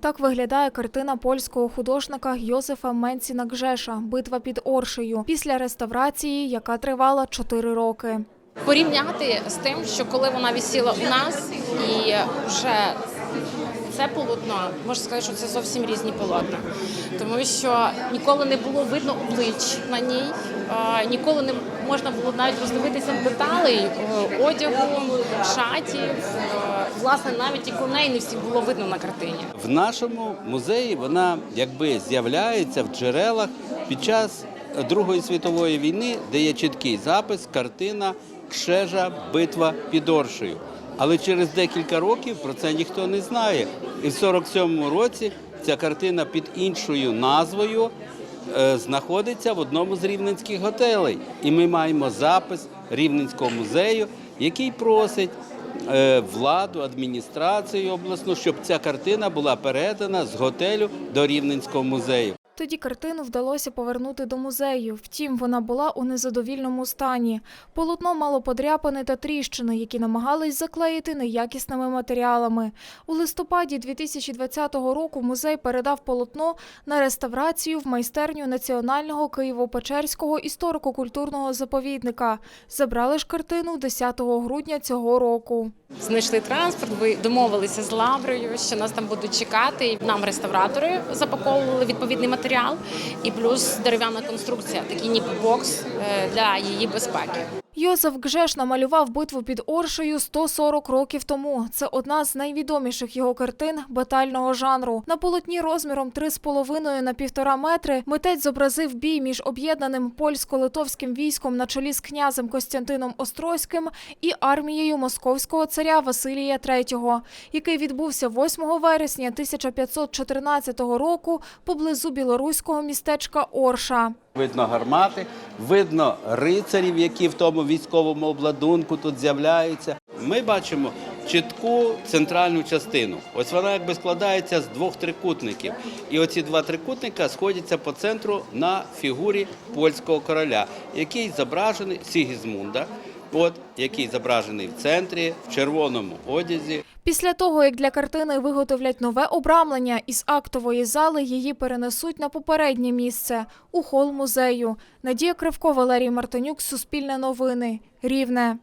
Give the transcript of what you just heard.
Так виглядає картина польського художника Йозефа Менціна Гжеша Битва під Оршею після реставрації, яка тривала 4 роки. порівняти з тим, що коли вона висіла у нас, і вже це полотно, можна сказати, що це зовсім різні полотна, тому що ніколи не було видно облич на ній, ніколи не можна було навіть роздивитися деталей е, одягу, шатів. Власне, навіть і коней не всіх було видно на картині. В нашому музеї вона якби з'являється в джерелах під час Другої світової війни, де є чіткий запис, картина Кшежа Битва під Оршею. Але через декілька років про це ніхто не знає. І в 47-му році ця картина під іншою назвою е, знаходиться в одному з рівненських готелей. І ми маємо запис Рівненського музею, який просить владу, адміністрацію обласну, щоб ця картина була передана з готелю до Рівненського музею. Тоді картину вдалося повернути до музею. Втім, вона була у незадовільному стані. Полотно мало подряпини та тріщини, які намагались заклеїти неякісними матеріалами. У листопаді 2020 року музей передав полотно на реставрацію в майстерню Національного Києво-Печерського історико-культурного заповідника. Забрали ж картину 10 грудня цього року. Знайшли транспорт, ви домовилися з Лаврою, що нас там будуть чекати. Нам реставратори запаковували відповідний матеріал, і плюс дерев'яна конструкція, такий ніби бокс е, для її безпеки. Йозеф Гжеш намалював битву під Оршею 140 років тому. Це одна з найвідоміших його картин батального жанру. На полотні розміром 3,5 на 1,5 метри митець зобразив бій між об'єднаним польсько-литовським військом на чолі з князем Костянтином Острозьким і армією московського царя Василія III, який відбувся 8 вересня 1514 року поблизу білоруського містечка Орша. Видно гармати, видно рицарів, які в тому військовому обладунку тут з'являються. Ми бачимо чітку центральну частину. Ось вона якби складається з двох трикутників. І оці два трикутника сходяться по центру на фігурі польського короля, який зображений Сігізмунда, от який зображений в центрі в червоному одязі. Після того, як для картини виготовлять нове обрамлення, із актової зали її перенесуть на попереднє місце у хол музею. Надія Кривко, Валерій Мартинюк, Суспільне новини, Рівне.